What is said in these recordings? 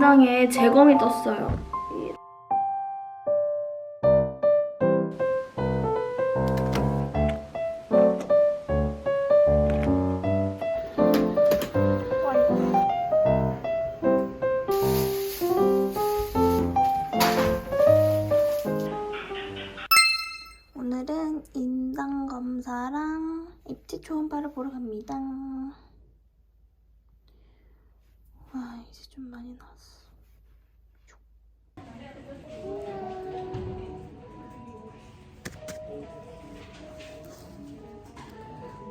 임당에 재검이 떴어요.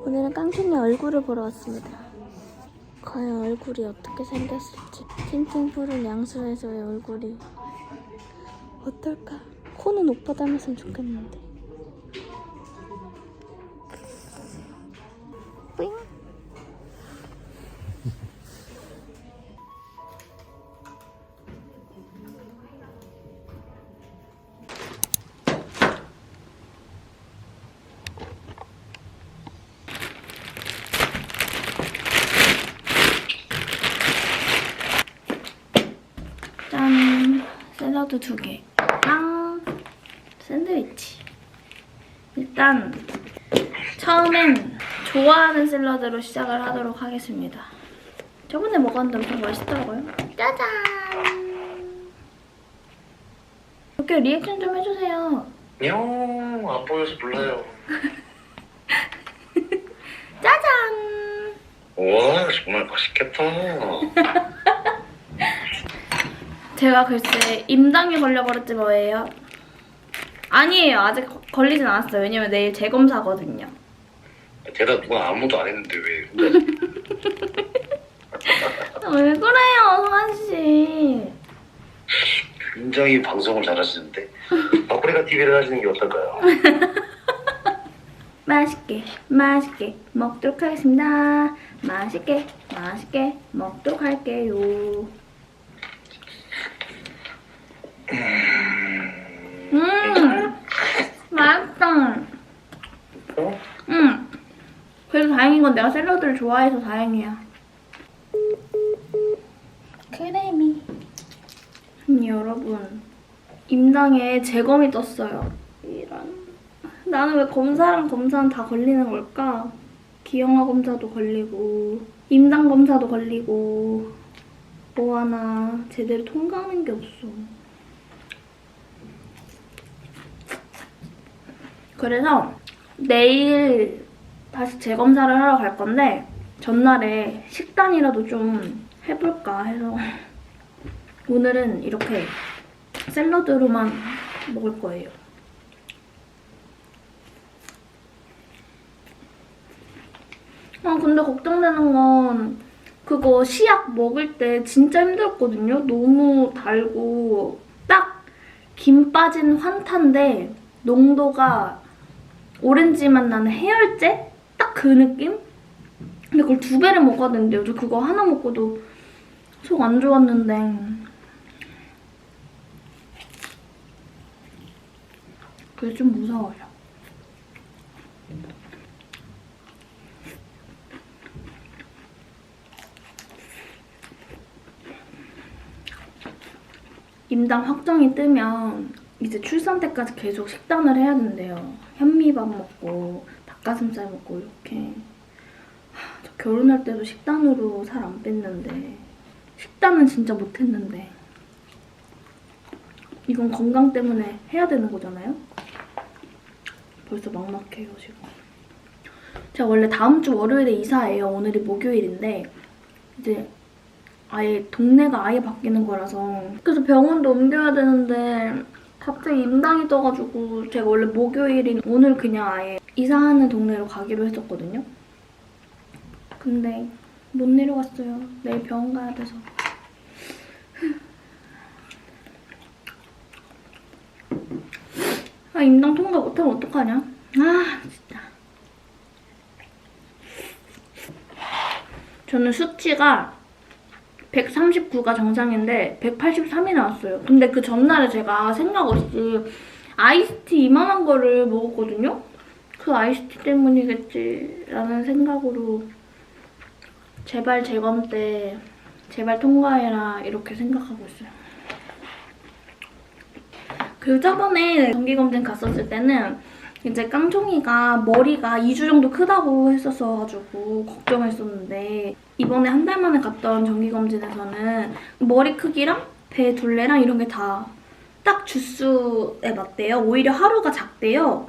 오늘은 깡통이 얼굴을 보러 왔습니다. 과연 얼굴이 어떻게 생겼을지 틴팅 푸른 양수에서의 얼굴이 어떨까? 코는 오빠 닮았으면 좋겠는데. 두 개랑 샌드위치. 일단 처음엔 좋아하는 샐러드로 시작을 하도록 하겠습니다. 저번에 먹었는데 엄청 맛있더라고요. 짜잔! 이렇게 리액션 좀 해주세요. 냥, 안 보여서 몰라요. 짜잔! 와, 정말 맛있겠다. 제가 글쎄 임당이 걸려버렸지 뭐예요. 아니에요. 아직 거- 걸리진 않았어요. 왜냐면 내일 재검사거든요. 대답 누가 아무도 안 했는데 왜? 왜 그래요, 성한 씨? 굉장히 방송을 잘하시는데 파프리카 TV를 하시는 게 어떨까요? 맛있게, 맛있게 먹도록 하겠습니다. 맛있게, 맛있게 먹도록 할게요. 음, 맛있다. 어? 음. 그래도 다행인 건 내가 샐러드를 좋아해서 다행이야. 크레미. 아니, 여러분. 임당에 재검이 떴어요. 이런. 나는 왜 검사랑 검사는 다 걸리는 걸까? 기형아 검사도 걸리고, 임당 검사도 걸리고, 뭐 하나 제대로 통과하는 게 없어. 그래서 내일 다시 재검사를 하러 갈 건데 전날에 식단이라도 좀 해볼까 해서 오늘은 이렇게 샐러드로만 먹을 거예요. 아 근데 걱정되는 건 그거 시약 먹을 때 진짜 힘들었거든요. 너무 달고 딱 김 빠진 환타인데 농도가 오렌지 맛 나는 해열제? 딱 그 느낌? 근데 그걸 두 배를 먹어야 되는데 요즘 그거 하나 먹고도 속 안 좋았는데 그게 좀 무서워요. 임당 확정이 뜨면 이제 출산 때까지 계속 식단을 해야 된대요. 현미밥 먹고 닭가슴살 먹고 이렇게. 하, 저 결혼할 때도 식단으로 살 안 뺐는데 식단은 진짜 못했는데 이건 건강 때문에 해야 되는 거잖아요. 벌써 막막해요 지금. 제가 원래 다음 주 월요일에 이사해요. 오늘이 목요일인데 이제 아예 동네가 아예 바뀌는 거라서 그래서 병원도 옮겨야 되는데 갑자기 임당이 떠가지고 제가 원래 목요일인 오늘 그냥 아예 이사하는 동네로 가기로 했었거든요. 근데 못 내려갔어요. 내일 병원 가야 돼서. 아 임당 통과 못하면 어떡하냐? 아 진짜. 저는 수치가 139가 정상인데 183이 나왔어요. 근데 그 전날에 제가 생각 없이 아이스티 이만한 거를 먹었거든요. 그 아이스티 때문이겠지라는 생각으로 제발 재검 때 제발 통과해라 이렇게 생각하고 있어요. 그리고 저번에 정기검진 갔었을 때는 이제 깡총이가 머리가 2주 정도 크다고 했었어가지고 걱정했었는데 이번에 한 달 만에 갔던 정기검진에서는 머리 크기랑 배 둘레랑 이런 게 다 딱 주수에 맞대요. 오히려 하루가 작대요.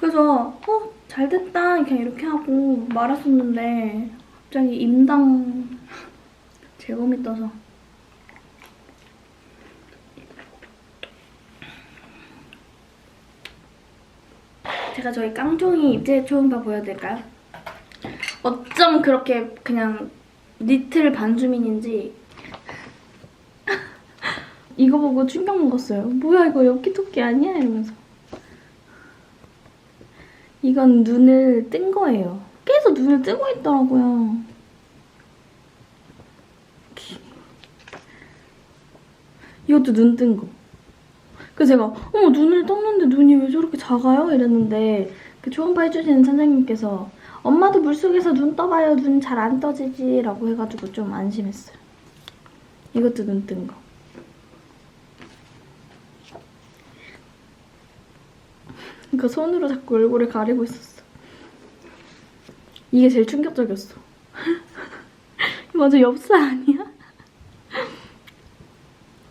그래서 어? 잘 됐다 그냥 이렇게 하고 말았었는데 갑자기 임당 재범이 떠서 제가 저희 깡통이 입체 초음파 보여드릴까요? 어쩜 그렇게 그냥 니트를 반주민인지 이거 보고 충격 먹었어요. 뭐야 이거 엽기토끼 아니야? 이러면서 이건 눈을 뜬 거예요. 계속 눈을 뜨고 있더라고요. 이것도 눈 뜬 거. 그래서 제가 어머 눈을 떴는데 눈이 왜 저렇게 작아요? 이랬는데 그 초음파 해주시는 선생님께서 엄마도 물속에서 눈 떠봐요. 눈 잘 안 떠지지 라고 해가지고 좀 안심했어요. 이것도 눈 뜬 거. 그러니까 손으로 자꾸 얼굴을 가리고 있었어. 이게 제일 충격적이었어. 맞아, 엽사 아니야?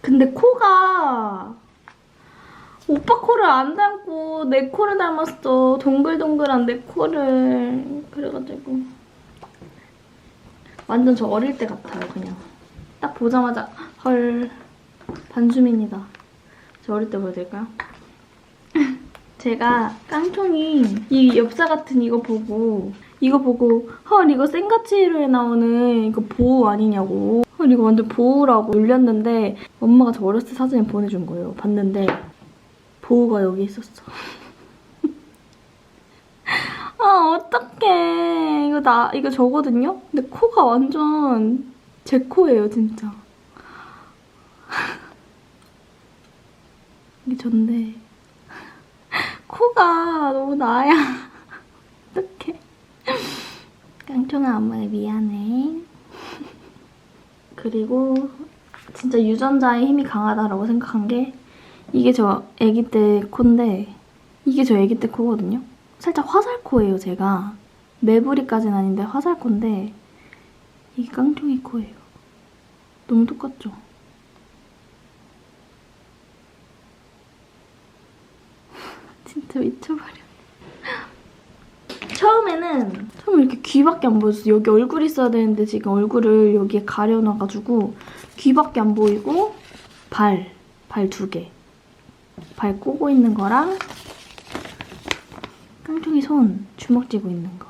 근데 코가 오빠 코를 안 닮고 내 코를 닮았어. 동글동글한 내 코를. 그래가지고 완전 저 어릴 때 같아요, 그냥. 딱 보자마자 헐 반주민이다. 저 어릴 때 보여드릴까요? 제가 깡통이 이 엽사 같은 이거 보고 이거 보고 헐 이거 생가치로에 나오는 이거 보호 아니냐고 헐 이거 완전 보호라고 올렸는데 엄마가 저 어렸을 때 사진을 보내준 거예요 봤는데 보호가 여기 있었어 아 어떡해 이거 나 이거 저거든요 근데 코가 완전 제 코예요 진짜 이게 전데 코가 너무 나야. 어떡해. 깡통아 엄마가 미안해. 그리고 진짜 유전자의 힘이 강하다라고 생각한 게 이게 저 아기 때 코인데 이게 저 아기 때 코거든요. 살짝 화살코예요 제가. 매부리까지는 아닌데 화살코인데 이게 깡통이 코예요. 너무 똑같죠? 진짜 미쳐버려. 처음에는 처음 이렇게 귀밖에 안 보였어. 여기 얼굴 있어야 되는데 지금 얼굴을 여기에 가려놔가지고 귀밖에 안 보이고 발, 발 두 개. 발 꼬고 있는 거랑 깡통이 손 주먹 쥐고 있는 거.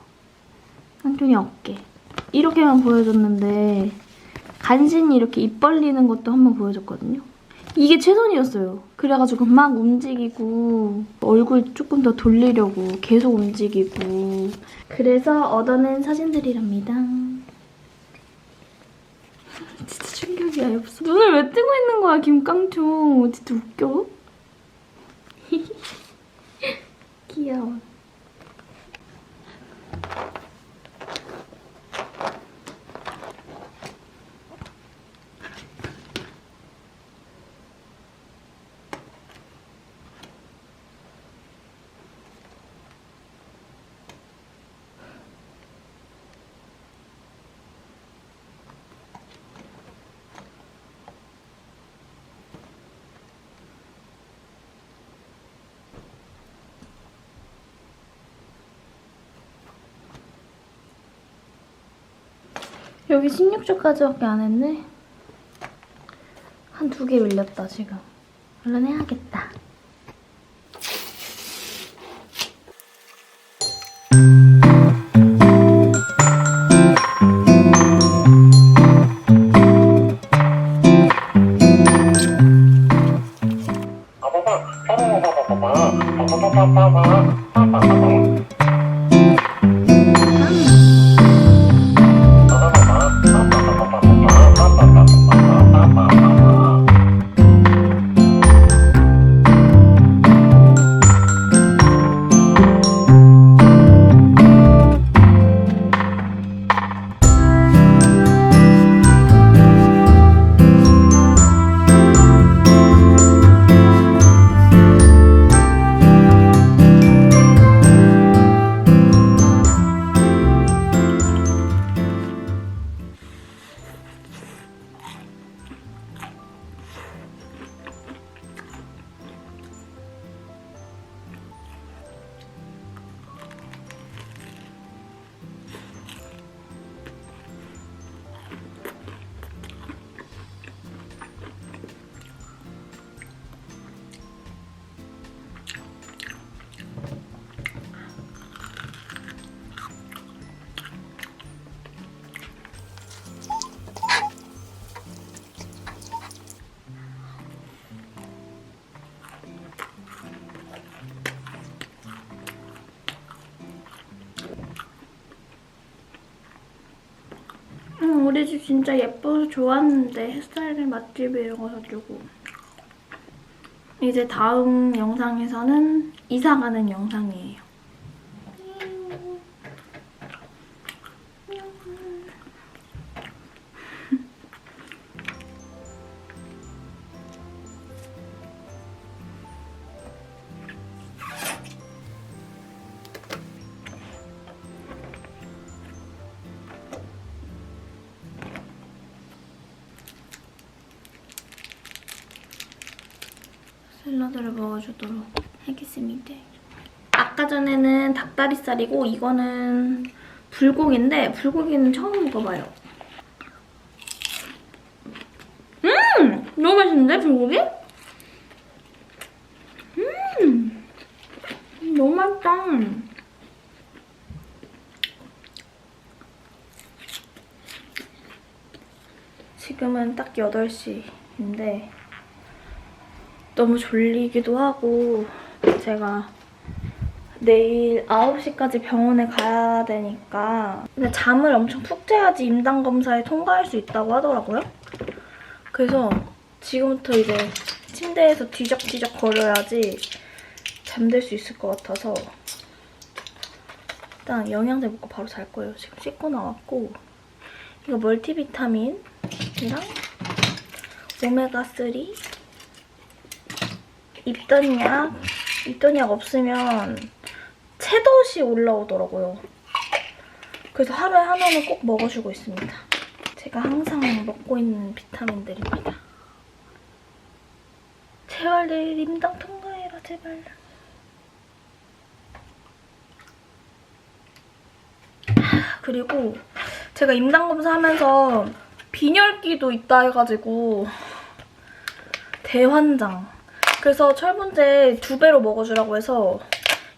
깡통이 어깨. 이렇게만 보여줬는데 간신히 이렇게 입 벌리는 것도 한번 보여줬거든요. 이게 최선이었어요. 그래가지고 막 움직이고 얼굴 조금 더 돌리려고 계속 움직이고 그래서 얻어낸 사진들이랍니다. 진짜 충격이야 엽서. 눈을 왜 뜨고 있는 거야 김깡총. 진짜 웃겨. 귀여워. 여기 16초까지밖에 안 했네. 한 두 개 밀렸다 지금. 얼른 해야겠다. 우리 집 진짜 예뻐서 좋았는데 햇살 맛집이라가지고 이제 다음 영상에서는 이사 가는 영상이에요. 샐러드를 먹어주도록 하겠습니다. 아까 전에는 닭다리살이고 이거는 불고기인데 불고기는 처음 먹어봐요. 음! 너무 맛있는데 불고기? 음! 너무 맛있다. 지금은 딱 8시인데 너무 졸리기도 하고 제가 내일 9시까지 병원에 가야 되니까 근데 잠을 엄청 푹 자야지 임당검사에 통과할 수 있다고 하더라고요. 그래서 지금부터 이제 침대에서 뒤적뒤적 거려야지 잠들 수 있을 것 같아서 일단 영양제 먹고 바로 잘 거예요. 지금 씻고 나왔고 이거 멀티비타민이랑 오메가3 입던 약, 입던 약 없으면 채덧이 올라오더라고요. 그래서 하루에 하나는 꼭 먹어주고 있습니다. 제가 항상 먹고 있는 비타민들입니다. 제발 내일 임당 통과해라, 제발. 하, 그리고 제가 임당 검사하면서 빈혈기도 있다 해가지고 대환장. 그래서 철분제 두 배로 먹어주라고 해서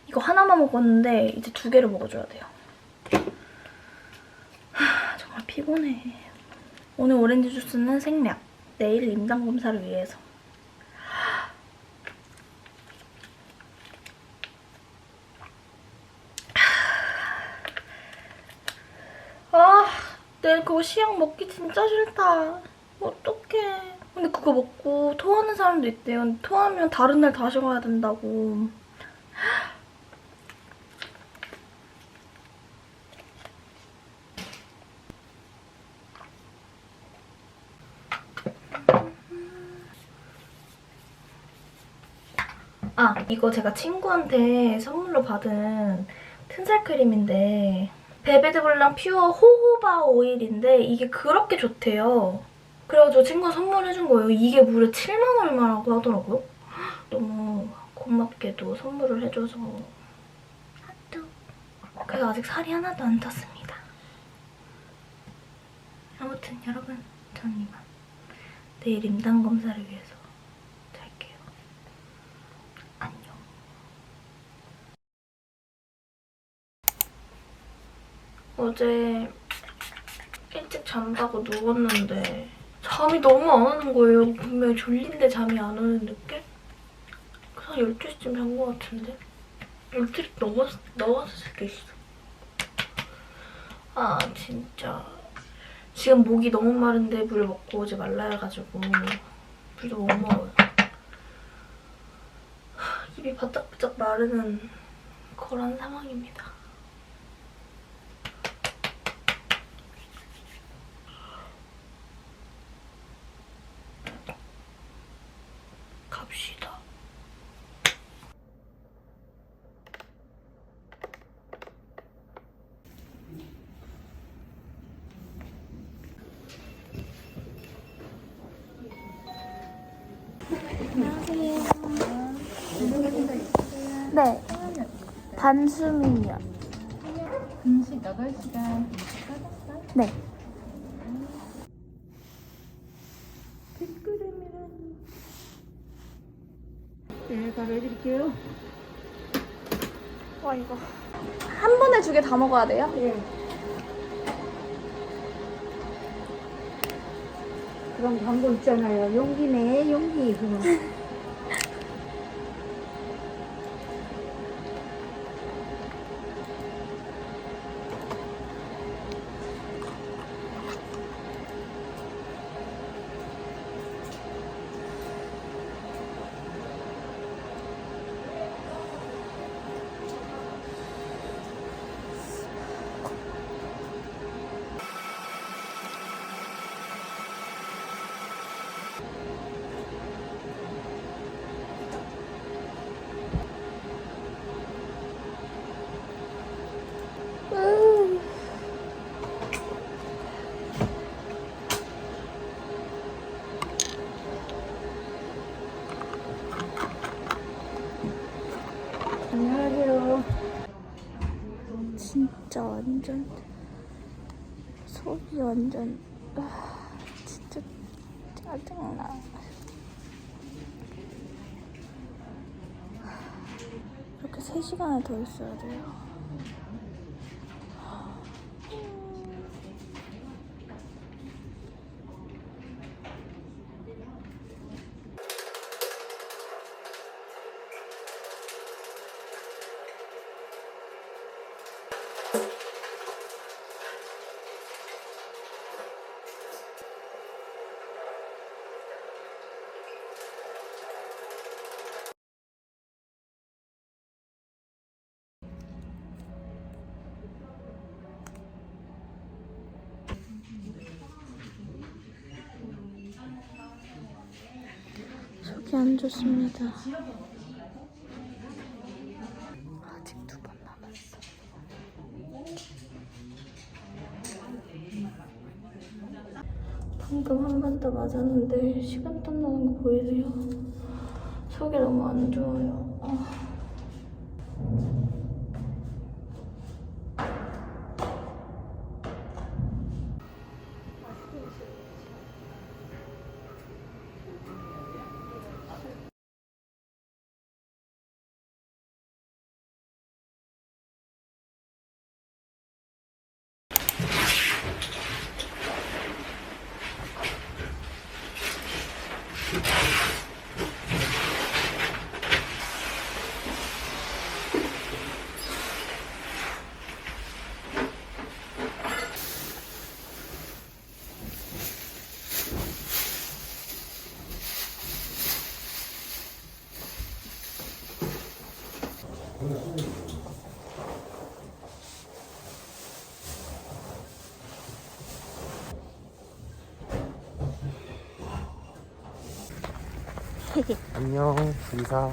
이거 하나만 먹었는데 이제 두 개를 먹어줘야 돼요. 하, 정말 피곤해. 오늘 오렌지 주스는 생략. 내일 임당 검사를 위해서. 아, 내일 그거 시약 먹기 진짜 싫다. 어떡해. 근데 그거 먹고 토하는 사람도 있대요. 토하면 다른 날 다시 가야 된다고. 아, 이거 제가 친구한테 선물로 받은 튼살 크림인데 베베드블랑 퓨어 호호바 오일인데 이게 그렇게 좋대요. 그래가지고 친구가 선물해준 거예요. 이게 무려 7만 얼마라고 하더라고요. 너무 고맙게도 선물을 해줘서 하트. 그래서 아직 살이 하나도 안 쪘습니다. 아무튼 여러분 전 이만 내일 임당 검사를 위해서 잘게요. 안녕. 어제 일찍 잔다고 누웠는데 잠이 너무 안 오는 거예요. 분명히 졸린데 잠이 안 오는 느낌? 그냥 12시쯤 잔거 같은데? 12시 넘었, 넘었을 수도 있어. 아 진짜 지금 목이 너무 마른데 물 먹고 오지 말라 해가지고 물도 못 먹어요. 하, 입이 바짝바짝 마르는 그런 상황입니다. 반수민이요. 음식 8시간 까졌어? 네. 100g이라니. 네, 바로 해드릴게요. 와, 이거. 한 번에 두 개 다 먹어야 돼요? 예. 그런 광고 있잖아요. 용기네, 용기. 그거. 속이 완전 아, 진짜 짜증나. 이렇게 3시간을 더 있어야 돼요. 속이 안 좋습니다. 아직 두 번 남았어. 방금 한 번 더 맞았는데 시간 땀 나는 거 보이세요? 속이 너무 안 좋아요. 아. 안녕, 리사.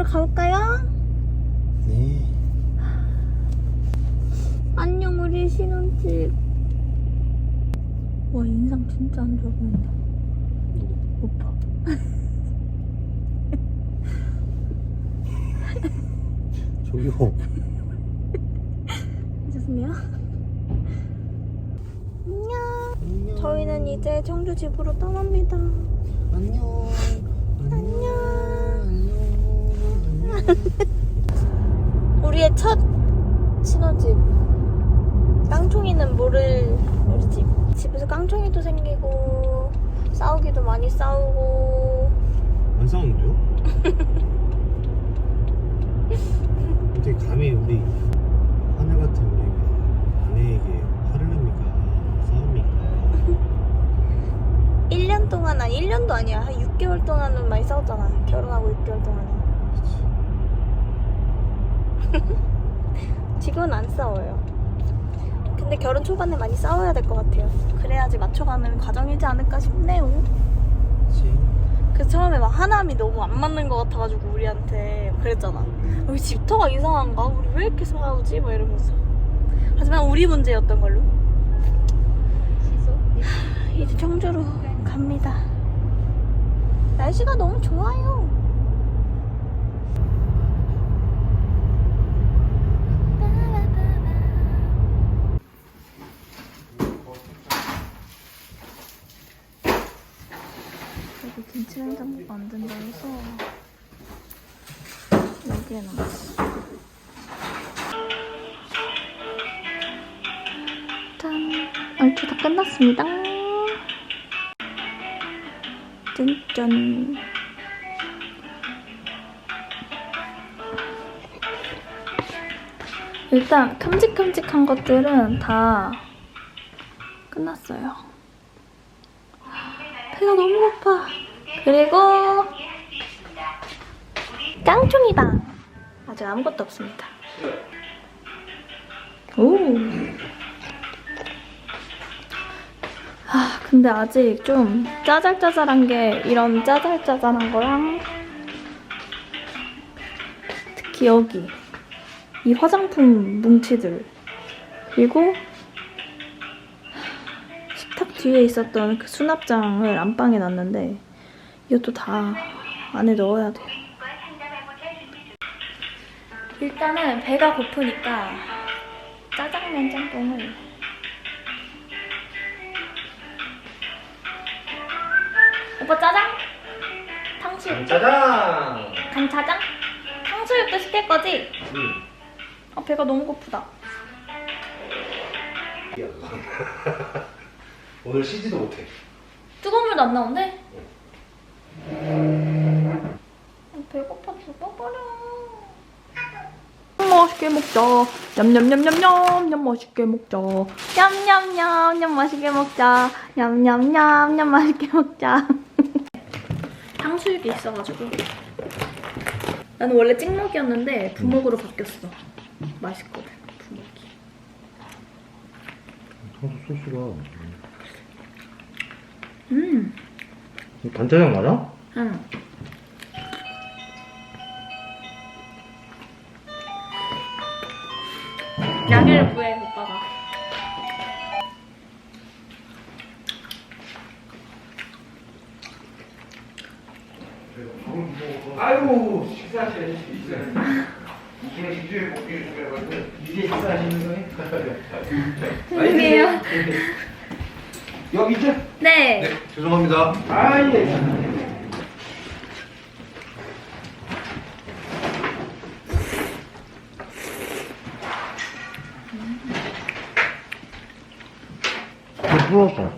집으로 가볼까요? 네. 안녕, 우리 신혼집. 와, 인상 진짜 안 좋아 보인다. 오빠. 저기요. 안녕. 안녕. 저희는 이제 청주 집으로 떠납니다. 안녕. 안녕. 안녕. 우리의 첫 신혼집. 깡총이는 모를 우리 집. 집에서 깡총이도 생기고 싸우기도 많이 싸우고 안 싸우는데요? 어떻게 감히 우리 하늘 같은 우리 아내에게 화를 냅니까? 싸웁니까? 1년 동안 아니 1년도 아니야 한 6개월 동안은 많이 싸웠잖아 결혼하고 6개월 동안은. 지금은 안 싸워요 근데 결혼 초반에 많이 싸워야 될 것 같아요 그래야지 맞춰가는 과정이지 않을까 싶네요 그치. 그래서 처음에 막 하남이 너무 안 맞는 것 같아가지고 우리한테 그랬잖아. 우리 집터가 이상한가? 우리 왜 이렇게 싸우지? 막 이러면서. 하지만 우리 문제였던 걸로. 하, 이제 청주로 갑니다. 날씨가 너무 좋아요. 다 끝났습니다. 짠짠. 일단 큼직큼직한 것들은 다 끝났어요. 배가 너무 고파. 그리고 깡총이다. 아직 아무것도 없습니다. 오. 근데 아직 좀 짜잘짜잘한 게 이런 짜잘짜잘한 거랑 특히 여기 이 화장품 뭉치들 그리고 식탁 뒤에 있었던 그 수납장을 안방에 놨는데 이것도 다 안에 넣어야 돼요. 일단은 배가 고프니까 짜장면 짬뽕을 오빠 짜장? 탕수육 짜장! 간짜장? 탕수육도 시킬 거지? 응. 아 배가 너무 고프다 오늘 쉬지도 못해. 뜨거운 물도 안 나온대? 아, 배고파 죽어버려 맛있게 먹자 냠냠냠냠냠 맛있게 먹자 냠냠냠냠 맛있게 먹자 냠냠냠냠 맛있게 먹자 탕수육이 있어가지고 나는 원래 찍먹이었는데 부먹으로 바뀌었어 맛있거든 부먹이 탕수 소스가. 음 간짜장 맞아? 응. 양해를 구해 오빠가. 아이고 식사하셔야지 이게 이제 먹기 이제 식사하시는 거예요? 죄송해요. 여기 있죠? 네. 네, 죄송합니다. 아예 풀었어.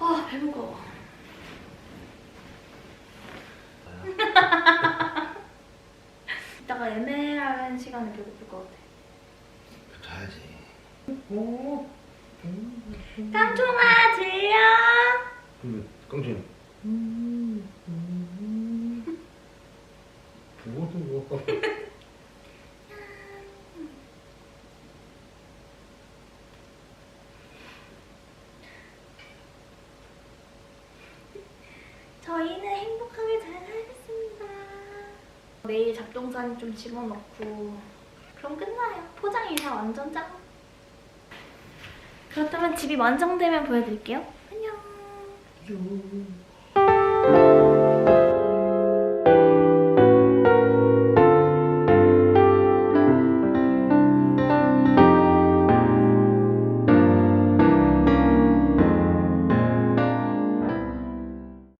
아 배무거워. 이따가 애매한 시간에 배고플 것 같아. 자야지. 깡총아 들려? 깡진. 그것도 뭐. 저희는 행복하게 잘 살겠습니다. 잡동사니 좀 집어넣고 그럼 끝나요. 포장 이사 완전 짱. 그렇다면 집이 완성되면 보여드릴게요. 안녕.